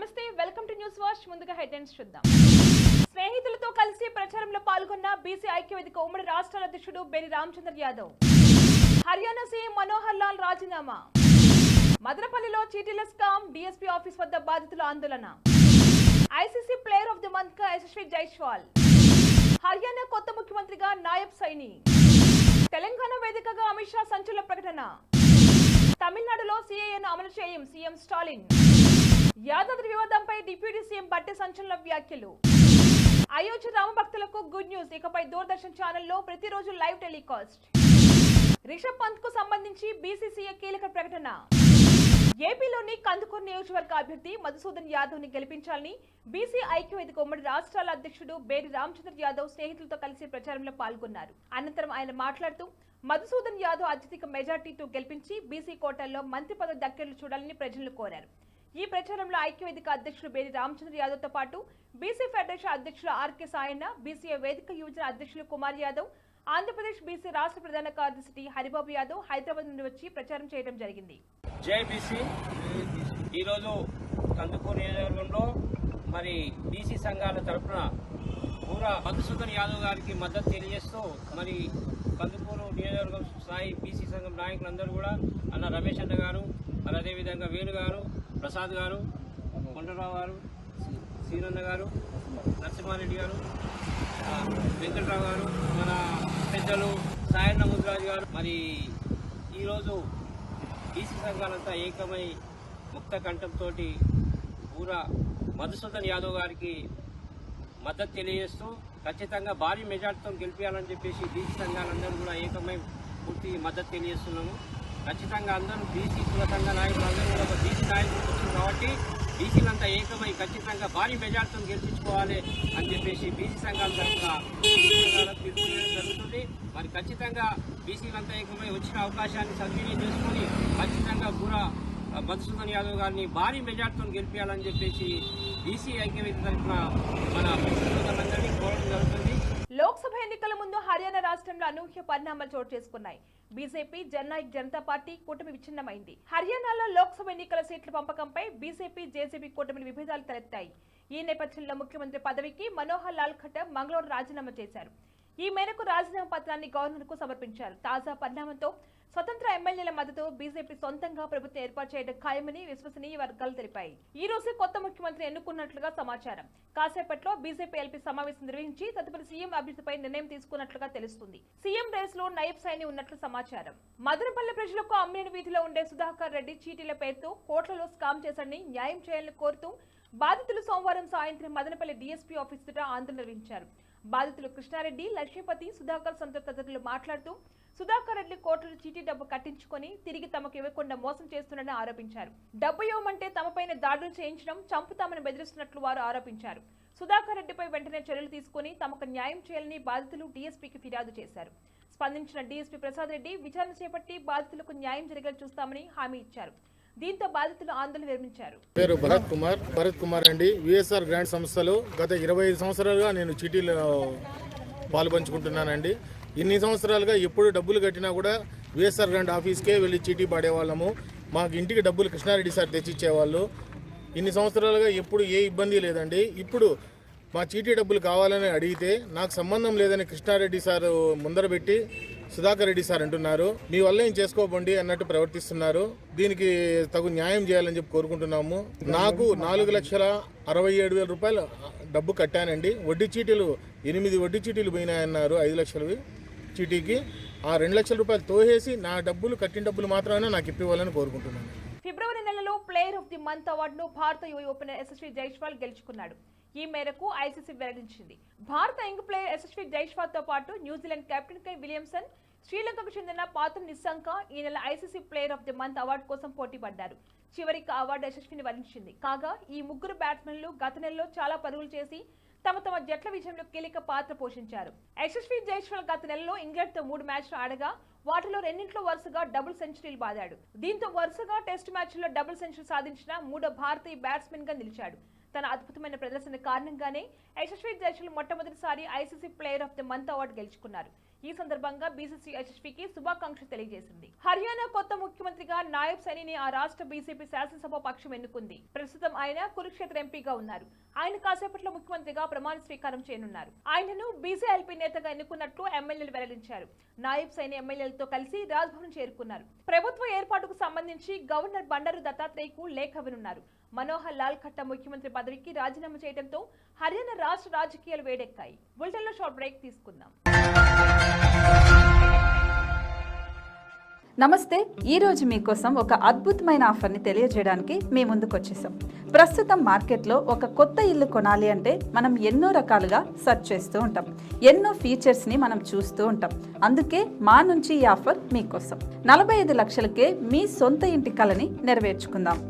నమస్తే welcome to news watch. ముందుగా headlines చూద్దాం. స్నేహితులతో కలిసి ప్రచారంలో పాల్గొన్న బీసీ ఐక్యవేదిక ఉమ్మడి రాష్ట్రాల అధ్యక్షుడు బెని రామచంద్ర యాదవ్. హర్యానా సీఎం మనోహర్ లాల్ రాజీనామా. మదనపల్లిలో చీటీల స్కామ్ డీఎస్పీ ఆఫీస్ వద్ద బాధితుల ఆందోళన. ఐసీసీ ప్లేయర్ ఆఫ్ ది మంత్గా యశస్వి జైస్వాల్. హర్యానా కొత్త ముఖ్యమంత్రిగా నాయబ్ సైని. తెలంగాణ వేదికగా అమిత్ షా సంచలన ప్రకటన. తమిళనాడులో సీఏను అమలు చేయం సీఎం స్టాలిన్. యాదాద్రి వివాదంపై డిప్యూటీ సీఎం బట్టి సంచలన వ్యాఖ్యలు. అయోధ్య రామభక్తులకు గుడ్ న్యూస్. ఇకపై దూరదర్శన్ ఛానల్లో ప్రతిరోజు లైవ్ టెలికాస్ట్. రిషబ్ పంత్కు సంబంధించి బీసీసీఏ కీలక ప్రకటన. ఏపీలోని కందుకూరు నియోజకవర్గ అభ్యర్థి మధుసూదన్ యాదవ్ని గెలిపించాలని బీసీ ఐక్యవేదిక ఉమ్మడి రాష్ట్రాల అధ్యక్షుడు బేరి రామచంద్ర యాదవ్ స్నేహితులతో కలిసి ప్రచారంలో పాల్గొన్నారు. అనంతరం ఆయన మాట్లాడుతూ మధుసూదన్ యాదవ్ అత్యధిక మెజార్టీతో గెలిపించి బీసీ కోటాల్లో మంత్రి పదవి దక్కేట్లు చూడాలని ప్రజలను కోరారు. ఈ ప్రచారంలో ఐక్యవేదిక అధ్యక్షుడు బేరి రామచంద్ర యాదవ్తో పాటు బీసీ ఫెడరేషన్ అధ్యక్షులు ఆర్కే సాయన్న బీసీఏ వేదిక యువజన అధ్యక్షులు కుమార్ యాదవ్ ఆంధ్రప్రదేశ్ బీసీ రాష్ట్ర ప్రధాన కార్యదర్శి టి హరిబాబు యాదవ్ హైదరాబాద్ నుండి వచ్చి ప్రచారం చేయడం జరిగింది. జైబీసీ ఈరోజు కందుకూరు నియోజకవర్గంలో మరి బీసీ సంఘాల తరఫున పూర మధుసూదన్ యాదవ్ గారికి మద్దతు తెలియజేస్తూ మరి కందుకూరు నియోజకవర్గం స్థాయి బీసీ సంఘం నాయకులందరూ కూడా అన్న రమేష్ అన్న గారు మరి అదేవిధంగా వేణు గారు ప్రసాద్ గారు కొండరావు గారు సీనన్న గారు నరసింహారెడ్డి గారు వెంకట్రావు గారు మన పెద్దలు సాయన్న ముద్రాజు గారు. మరి ఈరోజు బీసీ సంఘాలంతా ఏకమై ముక్త కంఠంతో పూర మధుసూదన్ యాదవ్ గారికి మద్దతు తెలియజేస్తూ ఖచ్చితంగా భారీ మెజార్టీతో గెలిపించాలని చెప్పేసి బీసీ సంఘాలందరూ కూడా ఏకమై పూర్తి మద్దతు తెలియజేస్తున్నాము. ఖచ్చితంగా అందరూ బీసీ కులసంఘ నాయకులు అందరూ కూడా ఒక బీసీ నాయకులు వచ్చింది కాబట్టి బీసీలంతా ఏకమై ఖచ్చితంగా భారీ మెజార్టీతో గెలిపించుకోవాలి అని చెప్పేసి బీసీ సంఘాల తరఫున జరుగుతుంది. మరి ఖచ్చితంగా బీసీలంతా ఏకమై వచ్చిన అవకాశాన్ని సద్వినియోగం చేసుకొని ఖచ్చితంగా గుర మధుసూదన్ యాదవ్ గారిని భారీ మెజార్టీతో గెలిపించాలని చెప్పేసి బీసీ ఐక్యవేదిక తరఫున మన బీసీ కోరడం జరుగుతుంది. లోక్సభ ఎన్నికల ముందు హర్యానా రాష్ట్రంలో అనూహ్య పరిణామాలు చోటు చేసుకున్నాయి. బీజేపీ జననాయక్ జనతా పార్టీ కూటమి విచ్ఛిన్నమైంది. హర్యానాలో లోక్సభ ఎన్నికల సీట్ల పంపకంపై బీజేపీ జేజేపీ కూటమిని విభేదాలు తలెత్తాయి. ఈ నేపథ్యంలో ముఖ్యమంత్రి పదవికి మనోహర్ లాల్ ఖట్టర్ మంగళవారం రాజీనామా చేశారు. ఈ మేరకు రాజీనామా పత్రాన్ని గవర్నర్కు సమర్పించారు. తాజా పరిణామంతో స్వతంత్ర ఎమ్మెల్యేల మద్దతు బీజేపీ సొంతంగా ప్రభుత్వం ఏర్పాటు చేయడం ఖాయమని విశ్వసనీయ వర్గాలు తెలిపాయి. ఈ రోజు కొత్త ముఖ్యమంత్రి ఎన్నుకున్నట్లుగా సమాచారం. కాసేపట్లో బీజేపీ ఎల్పీ సమావేశం నిర్వహించి తదుపరి సీఎం అభ్యర్థిపై నిర్ణయం తీసుకున్నట్లుగా తెలుస్తుంది. సీఎం రేస్లో నయబ్ సైని ఉన్నట్లు సమాచారం. మదనపల్లి ప్రజలకు అమ్మిన వీధిలో ఉండే సుధాకర్ రెడ్డి చీటీల పేరుతో కోట్లలో స్కామ్ చేశాడని న్యాయం చేయాలని కోరుతూ బాధితులు సోమవారం సాయంత్రం మదనపల్లి డీఎస్పీ ఆఫీస్ ఆందోళన నిర్వహించారు. బాధితులు కృష్ణారెడ్డి లక్ష్మీపతి సుధాకర్ సంతో తదితరులు మాట్లాడుతూ సుధాకర్ రెడ్డి కోట్ల చీటీ డబ్బు కట్టించుకొని తిరిగి తమకు ఇవ్వకుండా మోసం చేస్తున్నారని ఆరోపించారు. డబ్బు ఇవ్వమంటే తమపైన దాడులు చేయించడం చంపుతామని బెదిరిస్తున్నట్లు వారు ఆరోపించారు. సుధాకర్ రెడ్డిపై వెంటనే చర్యలు తీసుకుని తమకు న్యాయం చేయాలని బాధితులు డీఎస్పీకి ఫిర్యాదు చేశారు. స్పందించిన డీఎస్పీ ప్రసాద్ రెడ్డి విచారణ చేపట్టి బాధితులకు న్యాయం జరిగేలా చూస్తామని హామీ ఇచ్చారు. దీంతో బాధితులు ఆందోళన విరమించారు పేరు భరత్ కుమార్. భరత్ కుమార్ అండి. విఎస్ఆర్ గ్రాండ్ సంస్థలో గత ఇరవై ఐదు సంవత్సరాలుగా నేను చీటీలో పాల్పంచుకుంటున్నానండి. ఇన్ని సంవత్సరాలుగా ఎప్పుడు డబ్బులు కట్టినా కూడా విఎస్ఆర్ గ్రాండ్ ఆఫీస్కే వెళ్ళి చీటీ పాడేవాళ్ళము. మాకు ఇంటికి డబ్బులు కృష్ణారెడ్డి సార్ తెచ్చిచ్చేవాళ్ళు. ఇన్ని సంవత్సరాలుగా ఎప్పుడు ఏ ఇబ్బంది లేదండి. ఇప్పుడు మా చీటీ డబ్బులు కావాలని అడిగితే నాకు సంబంధం లేదని కృష్ణారెడ్డి సార్ ముందర పెట్టి సుధాకర్ రెడ్డి సార్ అంటున్నారు. మీ వల్ల ఏం చేసుకోబండి అన్నట్టు ప్రవర్తిస్తున్నారు. దీనికి తగు న్యాయం చేయాలని చెప్పి కోరుకుంటున్నాము. నాకు నాలుగు లక్షల అరవై ఏడు వేల రూపాయలు డబ్బు కట్టానండి. వడ్డీ చీటీలు ఎనిమిది వడ్డీ చీటీలు పోయినాయన్నారు. ఐదు లక్షలవి. చీటీకి ఆ రెండు లక్షల రూపాయలు తోసేసి నా డబ్బులు కట్టిన డబ్బులు మాత్రమే నాకు ఇప్పివ్వాలని కోరుకుంటున్నాను. ఫిబ్రవరి నెలలో ప్లేయర్ ఆఫ్ ది మంత్ అవార్డును భారత యువ ఓపెనర్ యశస్వి జైష్వాల్ గెలుచుకున్నాడు. ఈ మేరకు ఐసీసీ వెల్లడించింది. భారత యంగ్ ప్లేయర్ ఎస్ఎస్వి జైస్వాల్తో పాటు New Zealand captain Kane Williamson శ్రీలంకకు చెందిన పాతం నిస్సంక ఈ నెల ICC player of the month award కోసం పోటీ పడ్డారు చివరికి అవార్డు యశస్విని వరించింది. కాగా ఈ ముగ్గురు బ్యాట్స్మెన్లు గత నెలలో చాలా పరుగులు చేసి తమ తమ జట్ల విజయంలో కీలక పాత్ర పోషించారు. యశస్వి జైస్వాల్ గత నెలలో ఇంగ్లాండ్తో మూడు మ్యాచ్లు ఆడగా వాటిలో రెండింట్లో వరుసగా డబుల్ సెంచరీలు బాదాడు. దీంతో వరుసగా టెస్ట్ మ్యాచ్ల్లో డబుల్ సెంచరీ సాధించిన మూడో భారతీయ బ్యాట్స్మెన్గా నిలిచాడు. తన అద్భుతమైన ప్రదర్శన కారణంగానే యశస్వి జైస్వాల్ మొట్టమొదటిసారి ICC player of the month award గెలుచుకున్నారు. ఈ సందర్భంగా బీసీసీ యశస్వికి శుభాకాంక్షలు తెలియజేసింది. హర్యానా కొత్త ముఖ్యమంత్రిగా నాయబ్ సైనిని ఆ రాష్ట్ర బీజేపీ శాసనసభ పక్షం ఎన్నుకుంది. ప్రస్తుతం ఆయన కురుక్షేత్ర ఎంపీగా ఉన్నారు. ఆయన కాసేపట్లో ముఖ్యమంత్రిగా ప్రమాణ స్వీకారం చేయనున్నారు. ఆయనను బీసీఎల్పీ నేతగా ఎన్నుకున్నట్లు ఎమ్మెల్యేలు వెల్లడించారు. నాయబ్ సైని ఎమ్మెల్యేలతో కలిసి రాజ్భవన్ చేరుకున్నారు. ప్రభుత్వ ఏర్పాటుకు సంబంధించి గవర్నర్ బండారు దత్తాత్రేయకు లేఖ వినున్నారు. మనోహర్ లాల్ ఖట్ట ముఖ్యమంత్రి పదవికి రాజీనామా చేయడంతో హర్యానా రాష్ట్ర రాజకీయాలు వేడెక్కాయి. బులెటిన్లో షార్ట్ బ్రేక్ తీసుకుందాం. నమస్తే ఈరోజు మీకోసం ఒక అద్భుతమైన ఆఫర్ని తెలియజేయడానికి మీ ముందుకు వచ్చేసాం. ప్రస్తుతం మార్కెట్లో ఒక కొత్త ఇల్లు కొనాలి అంటే మనం ఎన్నో రకాలుగా సెర్చ్ చేస్తూ ఉంటాం. ఎన్నో ఫీచర్స్ని మనం చూస్తూ ఉంటాం. అందుకే మా నుంచి ఈ ఆఫర్ మీకోసం. నలభై ఐదు లక్షలకే మీ సొంత ఇంటి కలని నెరవేర్చుకుందాం.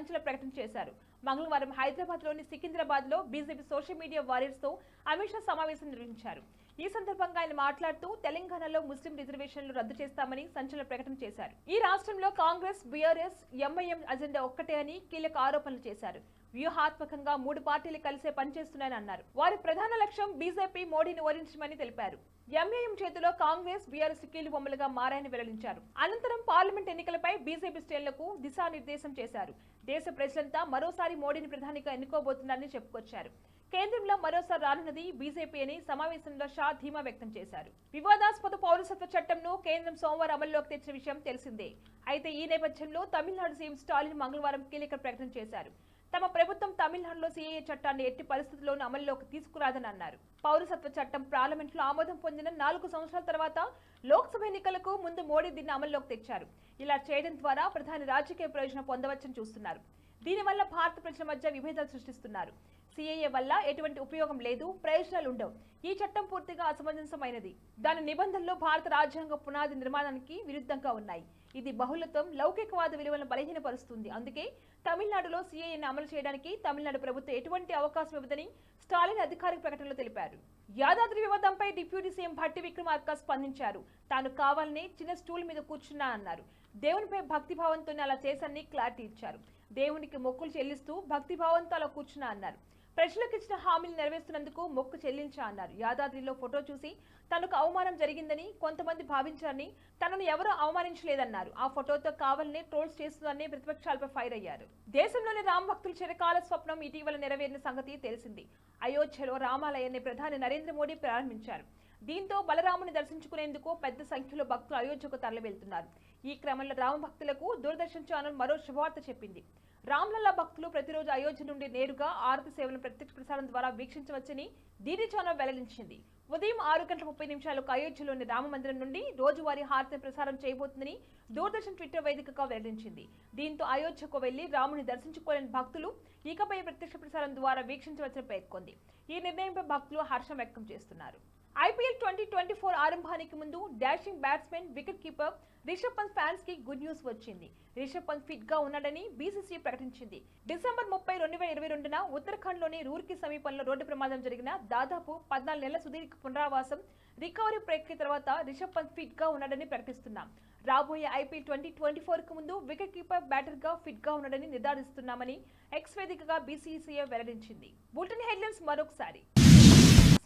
సంచల సంచలన ప్రకటన చేశారు. మంగళవారం హైదరాబాద్లోని సికింద్రాబాద్లో బీజేపీ సోషల్ మీడియా వారియర్స్తో అమిత్ షా సమావేశం నిర్వహించారు. ఈ సందర్భంగా ఆయన మాట్లాడుతూ తెలంగాణలో ముస్లిం రిజర్వేషన్లు రద్దు చేస్తామని సంచలన ప్రకటన చేశారు. ఈ రాష్ట్రంలో కాంగ్రెస్ బీఆర్ఎస్ ఎంఐఎం అజెండా ఒక్కటే అని కీలక ఆరోపణలు చేశారు. వ్యూహాత్మకంగా మూడు పార్టీలు కలిసే పనిచేస్తున్నాయని అన్నారు. వారి ప్రధాన లక్ష్యం బీజేపీ మోడీని ఓడించమని తెలిపారు. ఎంఏఎం చేతిలో కాంగ్రెస్ బీఆర్ఎస్ కీలు బొమ్మలుగా మారాయని వెల్లడించారు. అనంతరం పార్లమెంట్ ఎన్నికలపై బీజేపీ శ్రేణులకు దిశానిర్దేశం చేశారు. దేశ ప్రజలంతా మరోసారి మోడీని ప్రధానిగా ఎన్నుకోబోతున్నారని చెప్పుకొచ్చారు. కేంద్రంలో మరోసారి రానున్నది బీజేపీ అని సమావేశంలో షా ధీమా వ్యక్తం చేశారు. వివాదాస్పద పౌరసత్వ చట్టంను కేంద్రం సోమవారం అమల్లోకి తెచ్చిన విషయం తెలిసిందే. అయితే ఈ నేపథ్యంలో తమిళనాడు సీఎం స్టాలిన్ మంగళవారం కీలక ప్రకటన చేశారు. తమ ప్రభుత్వం తమిళనాడులో సీఏఏ చట్టాన్ని ఎట్టి పరిస్థితుల్లోనూ అమల్లోకి తీసుకురాదని అన్నారు. పౌరసత్వ చట్టం పార్లమెంట్లో ఆమోదం పొందిన నాలుగు సంవత్సరాల తర్వాత లోక్సభ ఎన్నికలకు ముందు మోడీ దీన్ని అమల్లోకి తెచ్చారు. ఇలా చేయడం ద్వారా ప్రధాని రాజకీయ ప్రయోజనం పొందవచ్చని చూస్తున్నారు. దీనివల్ల భారత ప్రజల మధ్య విభేదాలు సృష్టిస్తున్నారు. సిఏఏ వల్ల ఎటువంటి ఉపయోగం లేదు ప్రయోజనాలు ఉండవు. ఈ చట్టం పూర్తిగా అసమంజసమైనది. దాని నిబంధనలు భారత రాజ్యాంగ పునాది నిర్మాణానికి విరుద్ధంగా ఉన్నాయి. ఇది బహుళత్వం లౌకికవాద విలువలను బలహీనపరుస్తుంది. అందుకే తమిళనాడులో సీఏఎన్ అమలు చేయడానికి తమిళనాడు ప్రభుత్వం ఎటువంటి అవకాశం ఇవ్వదని స్టాలిన్ అధికారిక ప్రకటనలో తెలిపారు. యాదాద్రి వివాదంపై డిప్యూటీ సీఎం భట్టి విక్రమార్క స్పందించారు. తాను కావాలని చిన్న స్టూల్ మీద కూర్చున్నా అన్నారు. దేవునిపై భక్తిభావంతోనే అలా చేశానని క్లారిటీ ఇచ్చారు. దేవునికి మొక్కులు చెల్లిస్తూ భక్తిభావంతో అలా కూర్చున్నా అన్నారు. ప్రజలకు ఇచ్చిన హామీలు నెరవేరుస్తున్నందుకు మొక్కు చెల్లించా అన్నారు. యాదాద్రిలో ఫోటో చూసి తనకు అవమానం జరిగిందని కొంతమంది భావించారని తనను ఎవరూ అవమానించలేదన్నారు. ఆ ఫోటోతో కావాలనే ట్రోల్స్ చేస్తుందని ప్రతిపక్షాలపై ఫైర్ అయ్యారు. దేశంలోని రామ భక్తుల చిరకాల స్వప్నం ఇటీవల నెరవేరిన సంగతి తెలిసింది. అయోధ్యలో రామాలయాన్ని ప్రధాని నరేంద్ర మోడీ ప్రారంభించారు. దీంతో బలరాముని దర్శించుకునేందుకు పెద్ద సంఖ్యలో భక్తులు అయోధ్యకు తరలివెళ్తున్నారు. ఈ క్రమంలో రామభక్తులకు దూరదర్శన్ ఛానల్ మరో శుభవార్త చెప్పింది. రామ్లల్లా భక్తులు ప్రతిరోజు అయోధ్య నుండి నేరుగా ఆరతి సేవలను ప్రత్యక్ష ప్రసారం ద్వారా వీక్షించవచ్చని డీడీ ఛానల్ వెల్లడించింది. ఉదయం ఆరు గంటల ముప్పై నిమిషాలకు అయోధ్యలోని రామ మందిరం నుండి రోజువారీ హారతిని ప్రసారం చేయబోతుందని దూరదర్శన్ ట్విట్టర్ వేదికగా వెల్లడించింది. దీంతో అయోధ్యకు వెళ్ళి రాముని దర్శించుకోలేని భక్తులు ఇకపై ప్రత్యక్ష ప్రసారం ద్వారా వీక్షించవచ్చని పేర్కొంది. ఈ నిర్ణయంపై భక్తులు హర్షం వ్యక్తం చేస్తున్నారు. ఐపీఎల్ ట్వంటీ ట్వంటీ ఫోర్ ఆరంభానికి ముందు dashing batsmen wicket keeper Rishabh Pant ఫ్యాన్స్కి గుడ్ న్యూస్ వచ్చింది. రిషబ్ పంత్ ఫిట్గా ఉన్నాడని బీసీసీ ప్రకటించింది. డిసెంబర్ ముప్పై రెండు వేల ఇరవై రెండున ఉత్తరాఖండ్లోని రూర్కి సమీపంలో రోడ్డు ప్రమాదం జరిగిన దాదాపు పద్నాలుగు నెలల సుదీర్ఘ పునరావాసం రికవరీ ప్రక్రియ తర్వాత రిషబ్ పంత్ ఫిట్గా ఉన్నాడని ప్రకటిస్తున్నాం. రాబోయే ఐపీఎల్ ట్వంటీ ట్వంటీ ఫోర్కు ముందు వికెట్ కీపర్ బ్యాటర్గా ఫిట్గా ఉన్నాడని నిర్ధారిస్తున్నామని ఎక్స్ వేదికగా బీసీసీఐ వెల్లడించింది. బులెటిన్ హెడ్లైన్స్ మరొకసారి.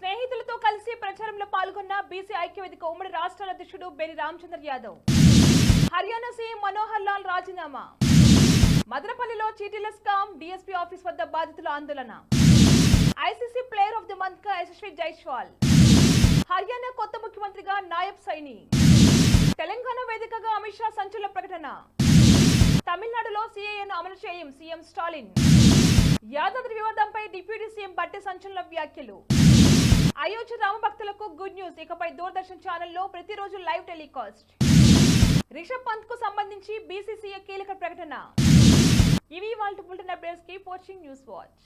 స్నేహితులతో కలిసి ప్రచారంలో పాల్గొన్న బీసీ ఐక్యవేదిక ఉమ్మడి రాష్ట్రాల అధ్యక్షుడు బెరి రామచంద్ర యాదవ్. హర్యానా సీఎం మనోహర్ లాల్ రాజీనామా. మదనపల్లిలో చీటీల స్కామ్ డిఎస్పీ ఆఫీస్ వద్ద బాధితుల ఆందోళన. ఐసీసీ ప్లేయర్ ఆఫ్ ది మంత్గా యశస్వి జైస్వాల్. హర్యానా కొత్త ముఖ్యమంత్రిగా నాయబ్ సైని. తెలంగాణ వేదికగా అమిత్ షా సంచలన ప్రకటన. తమిళనాడులో సీఏను అమలు చేయం సీఎం స్టాలిన్. యాదాద్రి వివాదంపై డిప్యూటీ సీఎం బట్టి సంచలన వ్యాఖ్యలు. అయోధ్య రామభక్తులకు గుడ్ న్యూస్. ఇకపై దూరదర్శన్ ఛానల్లో ప్రతిరోజు లైవ్ టెలికాస్ట్. రిషబ్ పంత్కు సంబంధించి బీసీసీఏ కీలక ప్రకటన. ఇవి వాళ్ళ బులెటిన్ అప్డేట్స్కి వాచింగ్ న్యూస్ వాచ్.